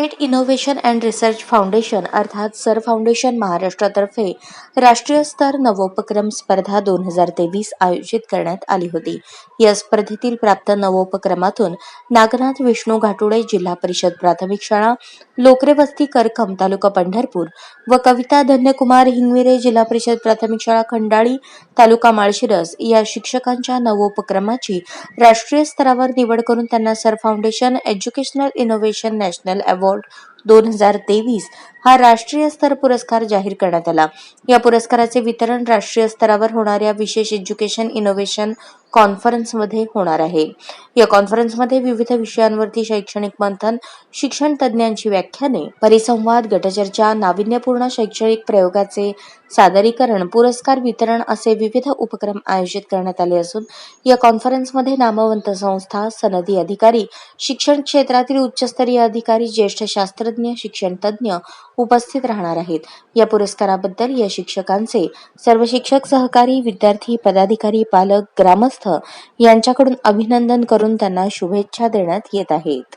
State innovation and research foundation अर्थात sir foundation महाराष्ट्रातर्फे राष्ट्रीय स्तर नवोपक्रम स्पर्धा दोन हजार तेवीस आयोजित करण्यात आली होती. या स्पर्धेतील प्राप्त नवोपक्रमातून नागनाथ विष्णू घाटुडे जिल्हा परिषद प्राथमिक शाळा लोकरे वस्ती करकम तालुका पंढरपूर व कविता धन्यकुमार हिंगविरे जिल्हा परिषद प्राथमिक शाळा खंडाळी तालुका माळशिरस या शिक्षकांच्या नवोपक्रमाची राष्ट्रीय स्तरावर निवड करून त्यांना SIR foundation educational innovation national award दोन हजार तेवीस हा राष्ट्रीय स्तर पुरस्कार जाहीर करण्यात आला. या पुरस्काराचे वितरण राष्ट्रीय स्तरावर होणाऱ्या विशेष एज्युकेशन इनोव्हेशन कॉन्फरन्समध्ये होणार आहे. या कॉन्फरन्समध्ये विविध विषयांवरती शैक्षणिक मंथन शिक्षण तज्ज्ञांची व्याख्याने परिसंवाद गटचर्चा नाविन्यपूर्ण शैक्षणिक प्रयोगाचे सादरीकरण पुरस्कार वितरण असे विविध उपक्रम आयोजित करण्यात आले असून या कॉन्फरन्समध्ये नामवंत संस्था सनदी अधिकारी शिक्षण क्षेत्रातील उच्चस्तरीय अधिकारी ज्येष्ठ शास्त्रज्ञ शिक्षण तज्ज्ञ उपस्थित राहणार आहेत. या पुरस्काराबद्दल या शिक्षकांचे सर्व शिक्षक सहकारी विद्यार्थी पदाधिकारी पालक ग्रामस्थ यांच्याकडून अभिनंदन करून त्यांना शुभेच्छा देण्यात येत आहेत.